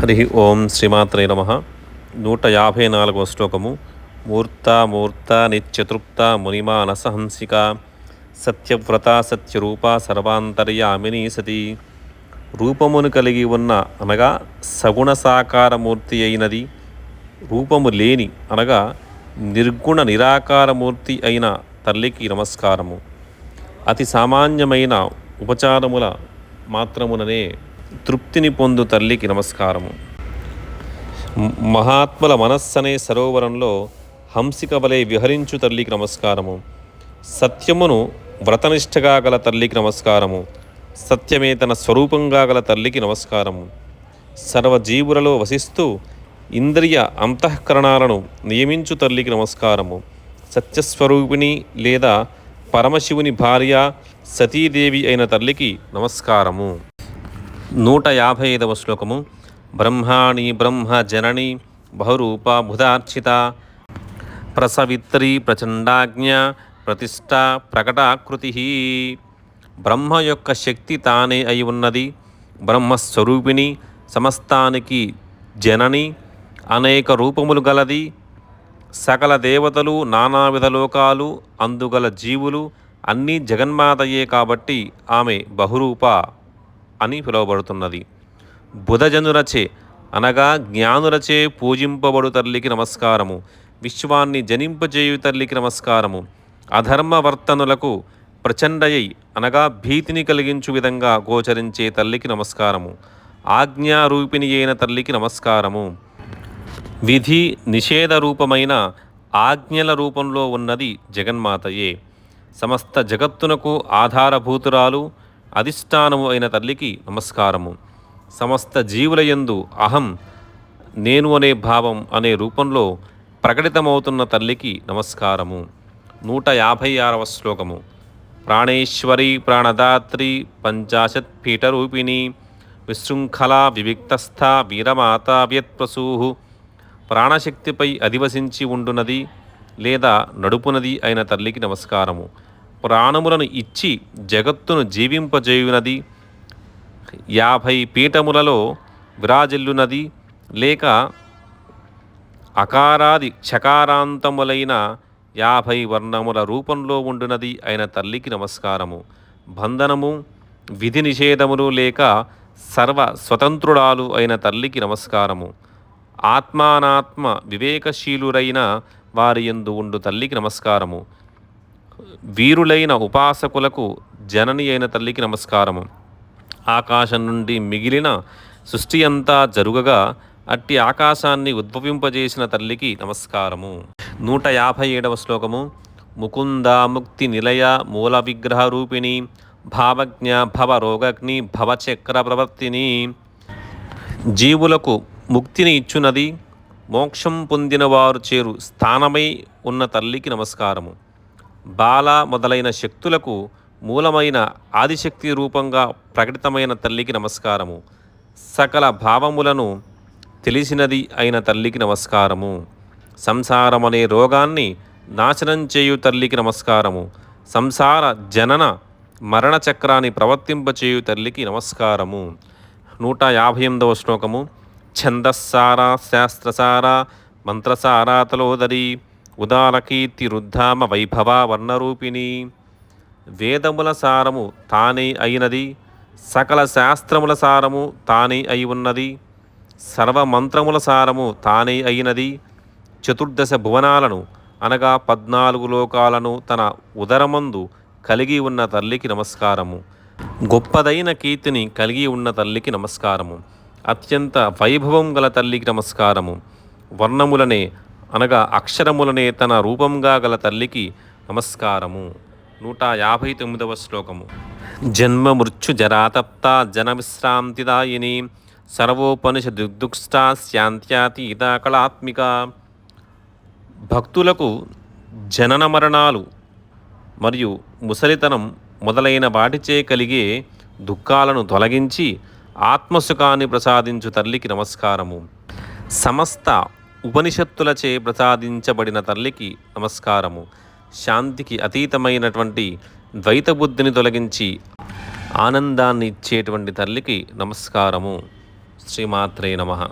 హరి ఓం శ్రీమాత్రే నమ. నూట యాభై నాలుగవ శ్లోకము. మూర్త మూర్త నిత్యతృప్త మునిమానసహంసిక. సత్యవ్రత సత్యరూప సర్వాంతర్యామిని సతి. రూపమును కలిగి ఉన్న అనగా సగుణ సాకారమూర్తి అయినది. రూపము లేని అనగా నిర్గుణ నిరాకారమూర్తి అయిన తల్లికి నమస్కారము. అతి సామాన్యమైన ఉపచారముల మాత్రముననే తృప్తిని పొందు తల్లికి నమస్కారము. మహాత్ముల మనస్సనే సరోవరంలో హంసిక వలె విహరించు తల్లికి నమస్కారము. సత్యమును వ్రతనిష్టగా గల తల్లికి నమస్కారము. సత్యమే తన స్వరూపంగా గల తల్లికి నమస్కారము. సర్వజీవులలో వసిస్తూ ఇంద్రియ అంతఃకరణాలను నియమించు తల్లికి నమస్కారము. సత్యస్వరూపిణి లేదా పరమశివుని భార్య సతీదేవి అయిన తల్లికి నమస్కారము. నూట యాభై ఐదవ శ్లోకము. బ్రహ్మాణి బ్రహ్మ జనని బహురూప బుధార్చిత. ప్రసవిత్రి ప్రచండాజ్ఞ ప్రతిష్ట ప్రకటాకృతి. బ్రహ్మ యొక్క శక్తి తానే అయి ఉన్నది. బ్రహ్మస్వరూపిణి సమస్తానికి జనని అనేక రూపములు గలది. సకల దేవతలు నానావిధ లోకాలు అందుగల జీవులు అన్నీ జగన్మాతయే కాబట్టి ఆమె బహురూప అని పిలువబడుతున్నది. బుధజనురచే అనగా జ్ఞానులచే పూజింపబడు తల్లికి నమస్కారము. విశ్వాన్ని జనింపజేయు తల్లికి నమస్కారము. అధర్మవర్తనులకు ప్రచండయై అనగా భీతిని కలిగించు విధంగా గోచరించే తల్లికి నమస్కారము. ఆజ్ఞారూపిణి అయిన తల్లికి నమస్కారము. విధి నిషేధ రూపమైన ఆజ్ఞల రూపంలో ఉన్నది జగన్మాతయే. సమస్త జగత్తునకు ఆధారభూతురాలు అధిష్టానము అయిన తల్లికి నమస్కారము. సమస్త జీవులయందు అహం నేను అనే భావం అనే రూపంలో ప్రకటితమవుతున్న తల్లికి నమస్కారము. నూట యాభై ఆరవ శ్లోకము. ప్రాణేశ్వరి ప్రాణదాత్రి పంచాశత్ పీఠరూపిణి విశృంఖలా వివిక్తస్థ వీరమాత వ్యత్ప్రసూహు. ప్రాణశక్తిపై అధివసించి ఉండునది లేదా నడుపునది అయిన తల్లికి నమస్కారము. ప్రాణములను ఇచ్చి జగత్తును జీవింపజేయునది. యాభై పీఠములలో విరాజిల్లునది. లేక అకారాది చకారాంతములైన యాభై వర్ణముల రూపంలో ఉండునది అయిన తల్లికి నమస్కారము. బంధనము విధి నిషేధములు లేక సర్వ స్వతంత్రుడాలు అయిన తల్లికి నమస్కారము. ఆత్మానాత్మ వివేకశీలురైన వారి యందు ఉండు తల్లికి నమస్కారము. వీరులైన ఉపాసకులకు జనని అయిన తల్లికి నమస్కారము. ఆకాశం నుండి మిగిలిన సృష్టి అంతా జరుగగా అట్టి ఆకాశాన్ని ఉద్భవింపజేసిన తల్లికి నమస్కారము. నూట యాభై ఏడవ శ్లోకము. ముకుంద ముక్తి నిలయ మూల విగ్రహ రూపిణి భావజ్ఞ భవ రోగగ్ని భవచక్ర ప్రవర్తిని. జీవులకు ముక్తిని ఇచ్చునది మోక్షం పొందిన వారు చేరు స్థానమై ఉన్న తల్లికి నమస్కారము. బాల మొదలైన శక్తులకు మూలమైన ఆదిశక్తి రూపంగా ప్రకటితమైన తల్లికి నమస్కారము. సకల భావములను తెలిసినది అయిన తల్లికి నమస్కారము. సంసారమనే రోగాన్ని నాశనం చేయు తల్లికి నమస్కారము. సంసార జనన మరణ చక్రాన్ని ప్రవర్తింపచేయు తల్లికి నమస్కారము. నూట యాభై ఎనిమిదవ శ్లోకము. ఛందస్సార శాస్త్రసార మంత్రసారా తలోదరి. ఉదారకీర్తి రుద్ధామ వైభవ వర్ణరూపిణి వేదముల సారము తానే అయినది సకల శాస్త్రముల సారము తానే అయి ఉన్నది సర్వమంత్రముల సారము తానే అయినది. చతుర్దశ భువనాలను అనగా పద్నాలుగు లోకాలను తన ఉదరమందు కలిగి ఉన్న తల్లికి నమస్కారము. గొప్పదైన కీర్తిని కలిగి ఉన్న తల్లికి నమస్కారము. అత్యంత వైభవం గల తల్లికి నమస్కారము. వర్ణములనే అనగా అక్షరములనే తన రూపంగా గల తల్లికి నమస్కారము. నూట యాభై తొమ్మిదవ శ్లోకము. జన్మ మృత్యు జరాతప్త జన విశ్రాంతిదాయిని సర్వోపనిష శాంత్యాతీత కళాత్మిక. భక్తులకు జనన మరణాలు మరియు ముసలితనం మొదలైన వాటిచే కలిగే దుఃఖాలను తొలగించి ఆత్మసుఖాన్ని ప్రసాదించు తల్లికి నమస్కారము. సమస్త ఉపనిషత్తులచే ప్రసాదించబడిన తల్లికి నమస్కారము. శాంతికి అతీతమైనటువంటి ద్వైత బుద్ధిని తొలగించి ఆనందాన్ని ఇచ్చేటువంటి తల్లికి నమస్కారము. శ్రీమాత్రే నమ.